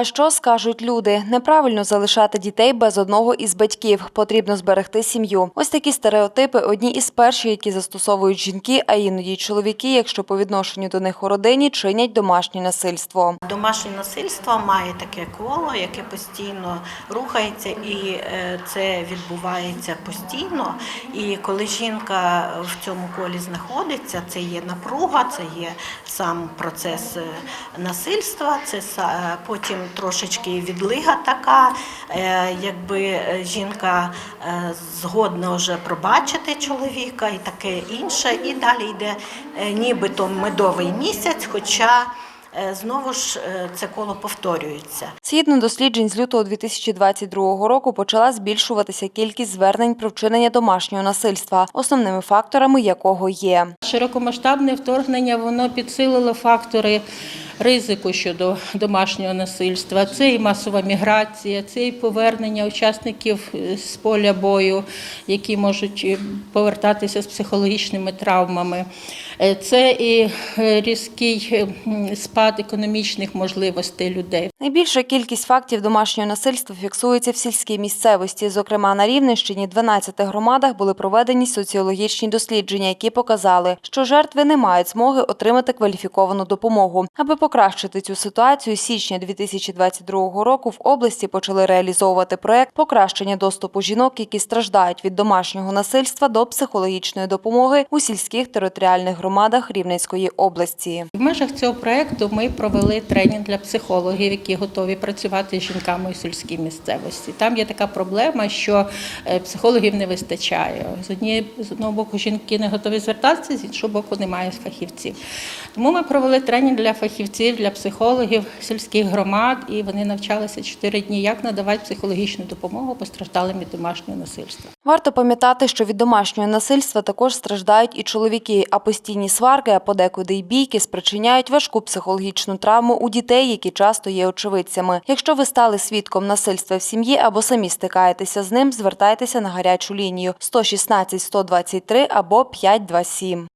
А що скажуть люди? Неправильно залишати дітей без одного із батьків. Потрібно зберегти сім'ю. Ось такі стереотипи одні із перших, які застосовують жінки, а іноді й чоловіки, якщо по відношенню до них у родині чинять домашнє насильство. Домашнє насильство має таке коло, яке постійно рухається, і е, це відбувається постійно. І коли жінка в цьому колі знаходиться, це є напруга, це є сам процес е, насильства, це е, потім трошечки відлига така, е, якби е, жінка е, згодна вже пробачити чоловіка і таке інше. І далі йде нібито медовий місяць, хоча Знову ж це коло повторюється. Згідно досліджень з лютого 2022 року почала збільшуватися кількість звернень про вчинення домашнього насильства, основними факторами якого є Широкомасштабне вторгнення воно підсилило фактори ризику щодо домашнього насильства. Це і масова міграція, це і повернення учасників е, з поля бою, які можуть е, повертатися з психологічними травмами. Е, Це і різкий спад економічних можливостей людей. Найбільша кількість фактів домашнього насильства фіксується в сільській місцевості. Зокрема, на Рівненщині 12 громадах були проведені соціологічні дослідження, які показали, що жертви не мають змоги отримати кваліфіковану допомогу. Аби покращити цю ситуацію, з січня 2022 року в області почали реалізовувати проект покращення доступу жінок, які страждають від домашнього насильства до психологічної допомоги у сільських територіальних громадах Рівненської області. В межах цього проекту ми провели тренінг для психологів, які готові працювати з жінками у сільській місцевості. Там є така проблема, що е, психологів не вистачає. З однієї з одного боку жінки не готові звертатися, з іншого боку немає фахівців. Тому ми провели тренінг для фахівців, для психологів сільських громад, і вони навчалися чотири дні, як надавати психологічну допомогу постраждалим від домашнього насильства. Варто пам'ятати, що від домашнього насильства також страждають і чоловіки, а постійні сварки, а подекуди й бійки спричиняють важку психологічну травму у дітей, які часто є очевидцями. Якщо ви стали свідком насильства в сім'ї або самі стикаєтеся з ним, звертайтеся на гарячу лінію 116 123 або 527.